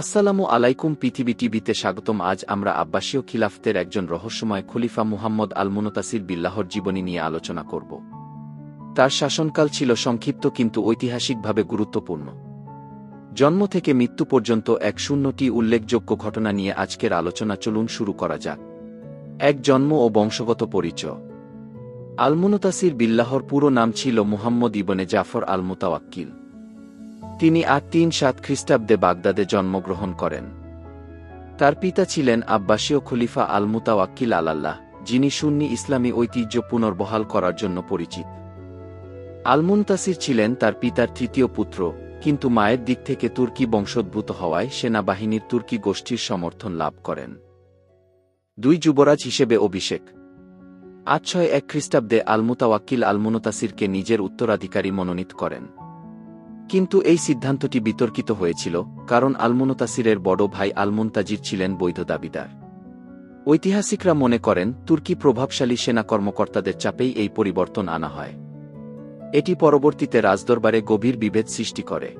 আসসালামু আলাইকুম পৃথিবী টিভিতে স্বাগতম। আজ আমরা আব্বাসীয় খিলাফতের একজন রহস্যময় খলিফা মুহাম্মদ আল মুনতাসির বিল্লাহর জীবনী নিয়ে আলোচনা করব। তার শাসনকাল ছিল সংক্ষিপ্ত কিন্তু ঐতিহাসিকভাবে গুরুত্বপূর্ণ। জন্ম থেকে মৃত্যু পর্যন্ত এক শূন্যটি উল্লেখযোগ্য ঘটনা নিয়ে আজকের আলোচনা চলুন শুরু করা যাক। এক জন্ম ও বংশগত পরিচয়। আলমুনতাসির বিল্লাহর পুরো নাম ছিল মুহাম্মদ ইবনে জাফর আল মুতাওয়াক্কিল তিনি আট তিন সাত খ্রিস্টাব্দে বাগদাদে জন্মগ্রহণ করেন। তার পিতা ছিলেন আব্বাসীয় খলিফা আল মুতাওয়াক্কিল আলাল্লাহ, যিনি সুন্নি ইসলামী ঐতিহ্য পুনর্বহাল করার জন্য পরিচিত। আলমুনতাসির ছিলেন তার পিতার তৃতীয় পুত্র, কিন্তু মায়ের দিক থেকে তুর্কি বংশোদ্ভূত হওয়ায় সেনাবাহিনীর তুর্কি গোষ্ঠীর সমর্থন লাভ করেন। দুই যুবরাজ হিসেবে অভিষেক। আট ছয় এক খ্রিস্টাব্দে আলমুতাওয়াক্কিল আলমুনতাসিরকে নিজের উত্তরাধিকারী মনোনীত করেন। কিন্তু এই সিদ্ধান্তটি বিতর্কিত হয়েছিল, কারণ আলমুনতাসিরের বড় ভাই আলমুনতাজির ছিলেন বৈধ দাবিদার। ঐতিহাসিকরা মনে করেন, তুর্কি প্রভাবশালী সেনা কর্মকর্তাদের চাপেই এই পরিবর্তন আনা হয়। এটি পরবর্তীতে রাজদরবারে গভীর বিভেদ সৃষ্টি করে।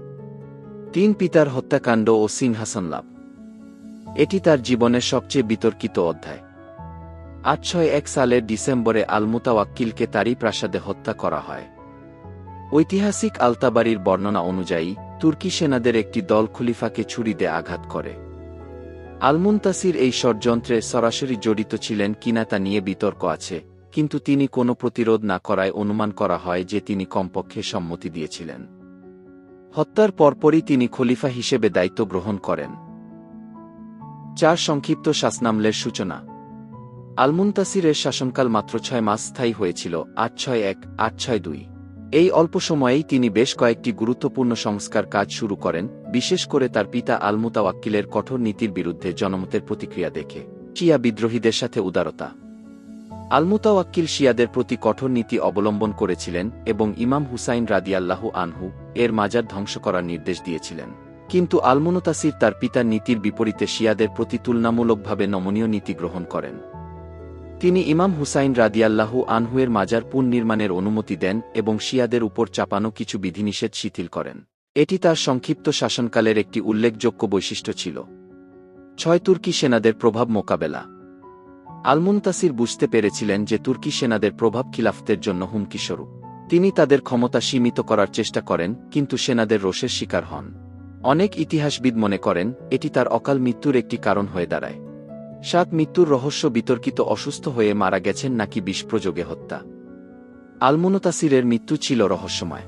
তিন পিতার হত্যাকাণ্ড ও সিংহাসন লাভ। এটি তার জীবনের সবচেয়ে বিতর্কিত অধ্যায়। আট ছয় এক সালের ডিসেম্বরে আলমুতাওয়াক্কিলকে তারই প্রাসাদে হত্যা করা হয়। ঐতিহাসিক আলতাবাড়ির বর্ণনা অনুযায়ী, তুর্কি সেনাদের একটি দল খলিফাকে ছুরি দিয়ে আঘাত করে। আলমুনতাসির এই ষড়যন্ত্রে সরাসরি জড়িত ছিলেন কিনা তা নিয়ে বিতর্ক আছে, কিন্তু তিনি কোনো প্রতিরোধ না করায় অনুমান করা হয় যে তিনি কমপক্ষে সম্মতি দিয়েছিলেন। হত্যার পরপরই তিনি খলিফা হিসেবে দায়িত্ব গ্রহণ করেন। চার সংক্ষিপ্ত শাসনামলের সূচনা। আলমুনতাসিরের শাসনকাল মাত্র ছয় মাস স্থায়ী হয়েছিল, আট ছয় এক, আট ছয় দুই। এই অল্প সময়েই তিনি বেশ কয়েকটি গুরুত্বপূর্ণ সংস্কার কাজ শুরু করেন, বিশেষ করে তার পিতা আলমুতা আলমুতাওয়াক্কিলের কঠোর নীতির বিরুদ্ধে জনমতের প্রতিক্রিয়া দেখে। শিয়া বিদ্রোহীদের সাথে উদারতা। আলমুতাওয়াক্কিল শিয়াদের প্রতি কঠোর নীতি অবলম্বন করেছিলেন এবং ইমাম হুসাইন রাদিয়াল্লাহু আনহু এর মাজার ধ্বংস করার নির্দেশ দিয়েছিলেন। কিন্তু আলমুনতাসির তার পিতার নীতির বিপরীতে শিয়াদের প্রতি তুলনামূলকভাবে নমনীয় নীতি গ্রহণ করেন। তিনি ইমাম হুসাইন রাদিয়াল্লাহু আনহুয়ের মাজার পুনর্নির্মাণের অনুমতি দেন এবং শিয়াদের উপর চাপানো কিছু বিধিনিষেধ শিথিল করেন। এটি তার সংক্ষিপ্ত শাসনকালের একটি উল্লেখযোগ্য বৈশিষ্ট্য ছিল। ছয় তুর্কি সেনাদের প্রভাব মোকাবেলা। আলমুনতাসির বুঝতে পেরেছিলেন যে তুর্কি সেনাদের প্রভাব খিলাফতের জন্য হুমকিস্বরূপ। তিনি তাদের ক্ষমতা সীমিত করার চেষ্টা করেন, কিন্তু সেনাদের রোষের শিকার হন। অনেক ইতিহাসবিদ মনে করেন, এটি তার অকাল মৃত্যুর একটি কারণ হয়ে দাঁড়ায়। সাত মৃত্যুর রহস্য বিতর্কিত অসুস্থ হয়ে মারা গেছেন নাকি বিষপ্রযোগে হত্যা। আলমুনতাসিরের মৃত্যু ছিল রহস্যময়।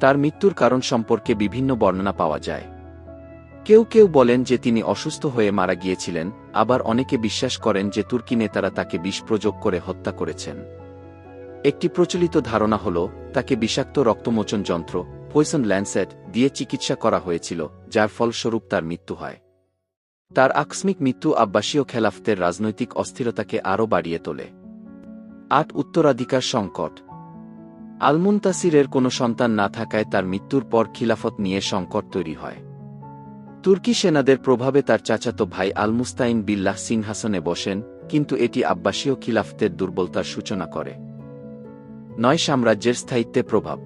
তার মৃত্যুর কারণ সম্পর্কে বিভিন্ন বর্ণনা পাওয়া যায়। কেউ কেউ বলেন যে তিনি অসুস্থ হয়ে মারা গিয়েছিলেন, আবার অনেকে বিশ্বাস করেন যে তুর্কি নেতারা তাকে বিষ প্রযোগ করে হত্যা করেছেন। একটি প্রচলিত ধারণা হল, তাকে বিষাক্ত রক্তমোচন যন্ত্র পয়সন ল্যান্সেট দিয়ে চিকিৎসা করা হয়েছিল, যার ফলস্বরূপ তার মৃত্যু হয়। তার আকস্মিক মৃত্যু আব্বাসীয় খেলাফতের রাজনৈতিক অস্থিরতাকে আরও বাড়িয়ে তোলে। আট উত্তরাধিকার সংকট। আলমুনতাসিরের কোনো সন্তান না থাকায় তার মৃত্যুর পর খিলাফত নিয়ে সংকট তৈরি হয়। তুর্কি সেনাদের প্রভাবে তার চাচাতো ভাই আলমুস্তাইন বিল্লাহ সিংহাসনে বসেন, কিন্তু এটি আব্বাসীয় খিলাফতের দুর্বলতার সূচনা করে। নয় সাম্রাজ্যের স্থায়িত্বে প্রভাব।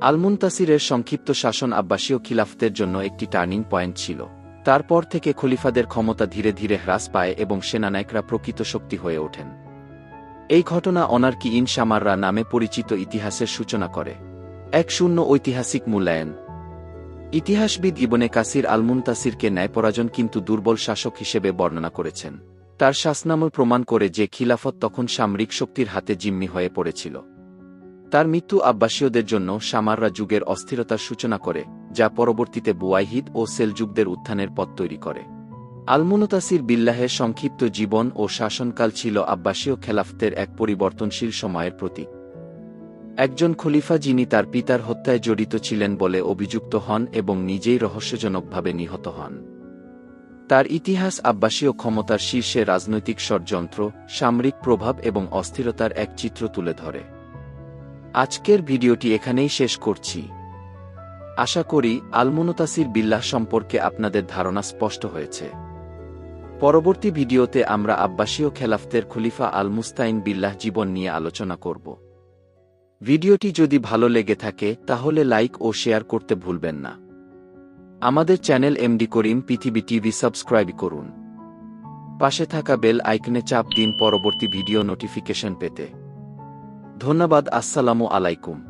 আলমুনতাসিরের সংক্ষিপ্ত শাসন আব্বাসীয় খিলাফতের জন্য একটি টার্নিং পয়েন্ট ছিল। তারপর থেকে খলিফাদের ক্ষমতা ধীরে ধীরে হ্রাস পায় এবং সেনানায়করা প্রকৃত শক্তি হয়ে ওঠেন। এই ঘটনা অনার্কি ইন সামাররা নামে পরিচিত ইতিহাসের সূচনা করে। এক শূন্য ঐতিহাসিক মূল্যায়ন। ইতিহাসবিদ ইবনে কাসির আলমুনতাসিরকে ন্যায়পরাজন কিন্তু দুর্বল শাসক হিসেবে বর্ণনা করেছেন। তার শাসনামল প্রমাণ করে যে খিলাফত তখন সামরিক শক্তির হাতে জিম্মি হয়ে পড়েছিল। তার মৃত্যু আব্বাসীয়দের জন্য সামাররা যুগের অস্থিরতার সূচনা করে। যা পরবর্তীতে বুয়াইহিদ ও সেলযুগদের উত্থানের পথ তৈরি করে। আলমুনতাসির বিল্লাহের সংক্ষিপ্ত জীবন ও শাসনকাল ছিল আব্বাসীয় খেলাফতের এক পরিবর্তনশীল সময়ের প্রতীক। একজন খলিফা যিনি তার পিতার হত্যায় জড়িত ছিলেন বলে অভিযুক্ত হন এবং নিজেই রহস্যজনকভাবে নিহত হন। তার ইতিহাস আব্বাসীয় ক্ষমতার শীর্ষে রাজনৈতিক ষড়যন্ত্র, সামরিক প্রভাব এবং অস্থিরতার এক চিত্র তুলে ধরে। আজকের ভিডিওটি এখানেই শেষ করছি। আশা করি, আলমুনতাসির বিল্লাহ সম্পর্কে আপনাদের ধারণা স্পষ্ট হয়েছে। পরবর্তী ভিডিওতে আমরা আব্বাসীয় খেলাফতের খলিফা আল মুস্তাইন বিল্লাহ জীবন নিয়ে আলোচনা করব। ভিডিওটি যদি ভালো লেগে থাকে, তাহলে লাইক ও শেয়ার করতে ভুলবেন না। আমাদের চ্যানেল এমডি করিম পৃথিবী টিভি সাবস্ক্রাইব করুন। পাশে থাকা বেল আইকনে চাপ দিন পরবর্তী ভিডিও নোটিফিকেশন পেতে। ধন্যবাদ, আসসালামু আলাইকুম।